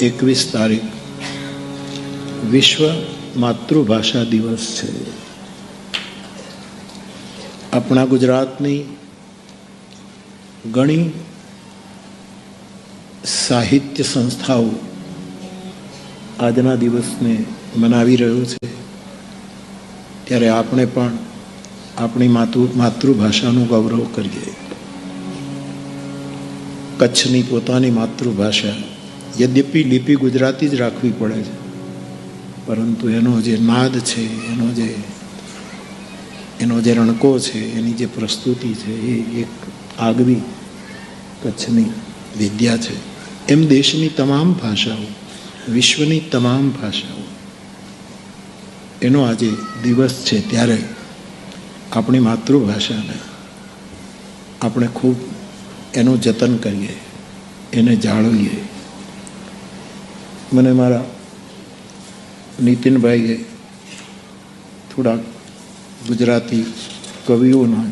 એકવીસ તારીખ વિશ્વ માતૃભાષા દિવસ છે. આપણા ગુજરાતની ઘણી સાહિત્ય સંસ્થાઓ આજના દિવસને મનાવી રહ્યો છે. ત્યારે આપણે પણ આપણી માતૃ, માતૃભાષાનું ગૌરવ કરીએ. કચ્છની પોતાની માતૃભાષા યદ્યપિ લિપિ ગુજરાતી જ રાખવી પડે છે પરંતુ એનો જે નાદ છે એનો જે એનો જે રણકો છે એની જે પ્રસ્તુતિ છે એ એક આગવી કચ્છની વિદ્યા છે એમ દેશની તમામ ભાષાઓ વિશ્વની તમામ ભાષાઓ એનો આજે દિવસ છે ત્યારે આપણી માતૃભાષાને આપણે ખૂબ એનું જતન કરીએ એને જાળવીએ મને મારા નીતિનભાઈએ થોડાક ગુજરાતી કવિઓના